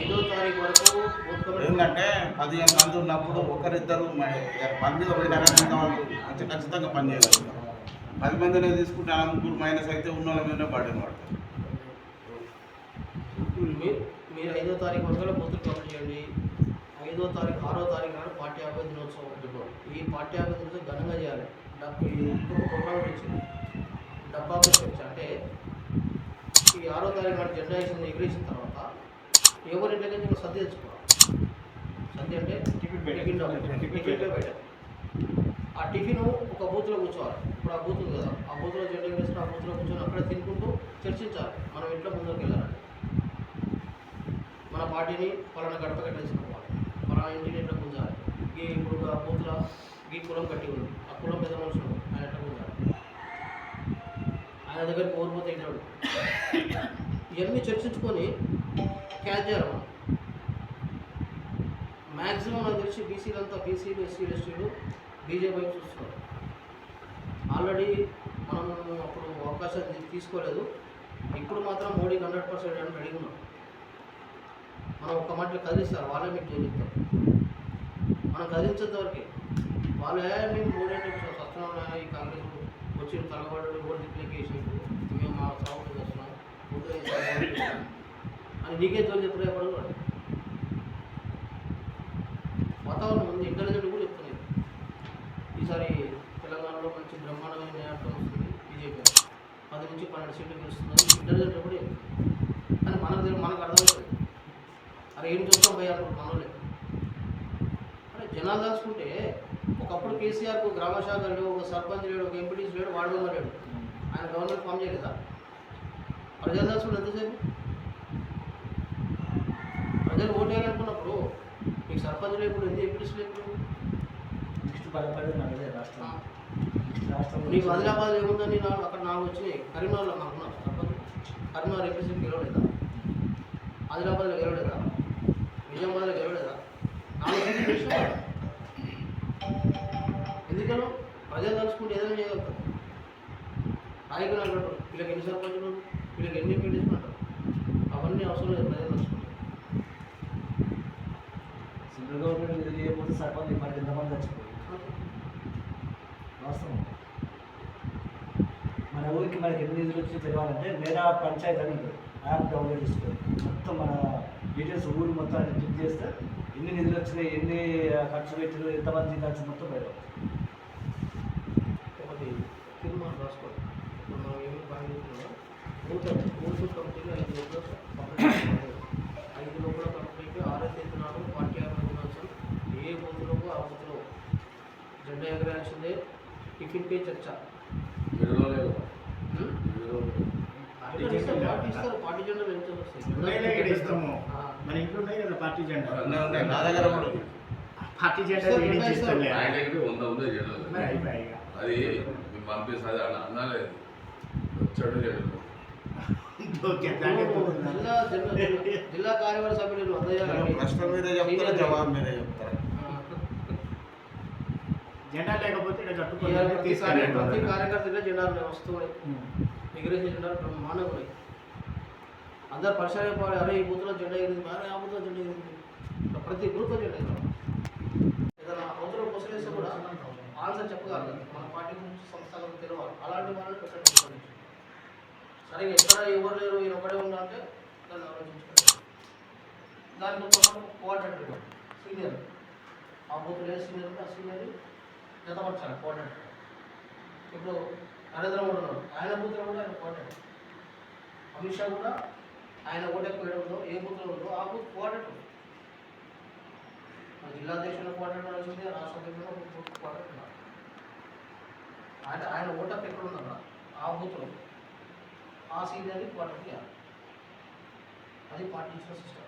ఐదో తారీఖు వరకు ఏంటంటే పదిహేను మంది ఉన్నప్పుడు ఒకరిద్దరు పని మీద పోయినా కానీ మిగతా వాళ్ళు మంచి ఖచ్చితంగా పని చేయగలుగుతారు పది మందిని తీసుకుంటే ముగ్గురు మైనస్ అయితే ఉన్న వాళ్ళ మీద పడిన పడతారు మీరు ఐదో తారీఖు వరకు బూతులు కమిటీ చేయండి. ఐదో తారీఖు ఆరో తారీఖు నాడు పాఠ్యాభ్యాస దినోత్సవం ఈ పాఠ్యాభ్యాస దినోత్సవం ఘనంగా చేయాలి. డబ్బు డబ్బా అంటే ఈ ఆరో తారీఖు నాడు జెండా వేసింది ఎగిరేసిన తర్వాత ఎవరి ఇంటి నుంచి ఇంకా సర్ది తెచ్చుకోవాలి. సర్ది అంటే టిఫిన్ టిఫిన్. టిఫిన్ ఆ టిఫిన్ ఒక బూత్లో కూర్చోవాలి. ఇప్పుడు ఆ బూత్ ఉంది కదా ఆ బూత్లో జెండా ఎగిరేసిన ఆ బూత్లో కూర్చొని అక్కడ తినుకుంటూ చర్చించాలి. మనం ఇంట్లో ముందుకు వెళ్ళాలంటే మన పార్టీని పలానా గడప కట్టేసుకోవాలి పలానా ఇంటిని ఎట్లా గుంజాలి ఈ ఇప్పుడు ఆ బూత్లో ఈ కులం కట్టి ఉంది. ఆ కులం పెద్ద మనుషులు ఆయన ఎట్లా గుంజాలి ఆయన దగ్గరికి ఓడిపోతే ఇంటాడు ఇవన్నీ చర్చించుకొని క్యాచ్ చేయాలి మనం మ్యాక్సిమం నాకు తెలిసి బీసీలంతా బీసీలు ఎస్సీలు ఎస్టీలు బీజేపీ చూస్తున్నారు. ఆల్రెడీ మనం అప్పుడు అవకాశం తీసుకోలేదు. ఇప్పుడు మాత్రం మోడీకి హండ్రెడ్ పర్సెంట్ అని రెడీ ఉన్నాం మనం ఒక మాటలు కదిలిస్తారు. వాళ్ళే మీకు చూపిస్తారు. మనం కదిలించేంత వరకే. వాళ్ళు "ఏ, మేము మూడేళ్ళు సత్యనారాయణ ఈ కాంగ్రెస్ వచ్చిన తలబడి ఓడి దిక్కులకి మేము మా సాగు చేస్తున్నాం. నీకే తోలు చెప్పలే పడదు వాతావరణం ఉంది ఇంటెలిజెంట్ కూడా చెప్తుంది ఈసారి తెలంగాణలో మంచి బ్రహ్మాండమైన న్యాయం వస్తుంది బీజేపీ. పది నుంచి పన్నెండు సీట్లు గెలుస్తుంది ఇంటెలిజెంట్ కూడా చెప్తుంది కానీ మనకు తెలియదు మనకు అర్థమవుతుంది అరే ఏం చూస్తాం పోయి అనుకుంటు మనలే అరే జనాలు దాచుకుంటే ఒకప్పుడు కేసీఆర్కు గ్రామ శాఖ లేడు ఒక సర్పంచ్ లేడు ఒక ఎంపీటీసీ లేడు వాడు లేడు. ఆయన గవర్నమెంట్ ఫామ్ చేయలేదా? ప్రజలు దాచుకుంటే ఎంతసేపు? ప్రజలు ఓటు వేయాలనుకున్నప్పుడు మీకు సర్పంచ్ లేకుండా ఎందుకు ఎంపీటీసీ లేకుండా నెక్స్ట్ బలపడేది మనదే రాష్ట్రం. నెక్స్ట్ రాష్ట్రం నీకు ఆదిలాబాద్ ఏముందని నాలుగు అక్కడ నాలుగు వచ్చినాయి. కరీంనగర్లో మాకున్నారు సర్పంచ్. కరీంనగర్ ఎంపీసీకి గెలవలేదా? ఆదిలాబాద్లో గెలవలేదా? నిజామాబాద్లో గెలవలేదా? నాలుగు ఎందుకనో ప్రజలు తలుచుకుంటే ఏదైనా చేయగలుగుతారు. నాయకులు అంటారు వీళ్ళకి ఎన్ని సర్పంచులు వీళ్ళకి ఎన్ని అంటారు అవన్నీ అవసరం లేదు ప్రజలు తలుచుకుంటే. గవర్నమెంట్ ఇది చేయకపోతే సర్పంచ్ మరి ఎంతమంది చచ్చిపోయి వాస్తవం మన ఊరికి మనకి ఎన్ని నిధులు వచ్చి తెలియాలంటే మేరా పంచాయత్ అని యాప్ డౌన్లోడ్ చేసుకోవాలి మొత్తం మన డీటెయిల్స్ ఊరు మొత్తం అన్ని చెక్ చేస్తే ఎన్ని నిధులు వచ్చినాయి ఎన్ని ఖర్చు పెట్టిన ఎంతమంది ఖర్చు మొత్తం బయట ఒకటి తీర్మానం రాసుకోవాలి ఇప్పుడు మనం ఏమి బాగా చెప్తున్నాం బూత్ బూత్ కమిటీలో ఐదు లోపల ఐదు లోపల కంప్లీట్ ఆరో తేదీ నాడు పార్టీ దినోత్సవం ఏ బూత్లోకి ఆ బూత్లో ఎగరాల్సిందే టిఫిన్ పే చర్చ? పార్టీ జెండా ఇస్తాము. మన ఇంట్లో ఉన్నాయి కదా పార్టీ జెండా. నా దగ్గర. పార్టీ జెండా. ఆయన దగ్గర వంద ఉందో. అది పంపిస్తుంది అన్నలేదు వచ్చాడు. జిల్లా కార్యవర్గ సభ్యులు ప్రశ్న మీదే చెప్తారా జవాబు మీదే చెప్తారా జెండా లేకపోతే ఇక్కడ కట్టుకోవాలి తీసుకెళ్ళండి ప్రతి. కార్యకర్తగా జెండాలు వస్తున్నాయి ఎగిరేసే జెండాలు బ్రహ్మాండంగా ఉన్నాయి అందరు పరిసర అరే ఈ బూత్లో జెండా ఎగిరింది అరే ఆ బూత్లో జెండా ఎగిరింది. ప్రతి గ్రూప్లో జెండా ఎగరాలి. ఏదైనా అవతల ముసలేస్తే కూడా ఆన్సర్ చెప్పగలరు. మన పార్టీ గురించి సంస్థలకు తెలియాలి. అలాంటి వాళ్ళని పెట్టండి సరే ఎక్కడ ఎవరు లేరు ఈయన ఒకడే ఉన్నా అంటే దాన్ని ఆలోచించుకోవాలి దానికి కోఆర్డినేటర్ సీనియర్. ఆ బూత్ లేదు సీనియర్ ఆ సీనియర్ జతపరచాలి కోఆర్డినేటర్ ఇప్పుడు నరేంద్ర మోడీ ఉన్నాడు. ఆయన బూత్లో కూడా ఆయన కోఆర్డినేటర్ అమిత్ షా కూడా ఆయన ఓటెక్కు ఉందో ఏ బూత్లో ఉందో ఆ బూత్ కోఆర్డినేటర్ మన జిల్లా అధ్యక్షుల కోఆర్డినేటర్ వచ్చింది రాష్ట్ర అధ్యక్షుల కోఆర్డినేటర్ ఉన్నారు ఆయన ఆయన ఓటప్ ఎక్కడ ఉందన్న? ఆ బూత్లో ఆ సీనియర్ని కోఆర్డినేట్ చేయాలి అది party system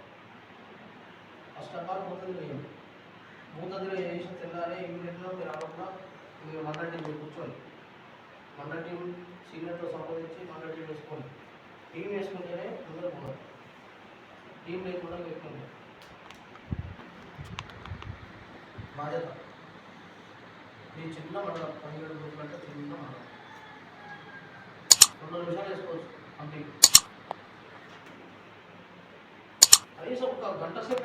first of all booth వేయండి బూత్ దగ్గర వేసిన తెల్లారే ఇమీడియట్గా మీరు రాకుండా మీరు మండల టీం మీరు కూర్చోండి మండల టీం సీనియర్తో సంప్రదించి మండల టీం వేసుకోండి టీం వేసుకుంటేనే ముందర పోవాలి. టీం లేకుండా వేసుకోండి బాధ్యత. మీ చిన్న మండలం పదిహేడు రోజుల కంటే చిన్న మండలం. రెండు నిమిషాలు వేసుకోవచ్చు. కంప్లీట్ కనీసం ఒక గంట సేపు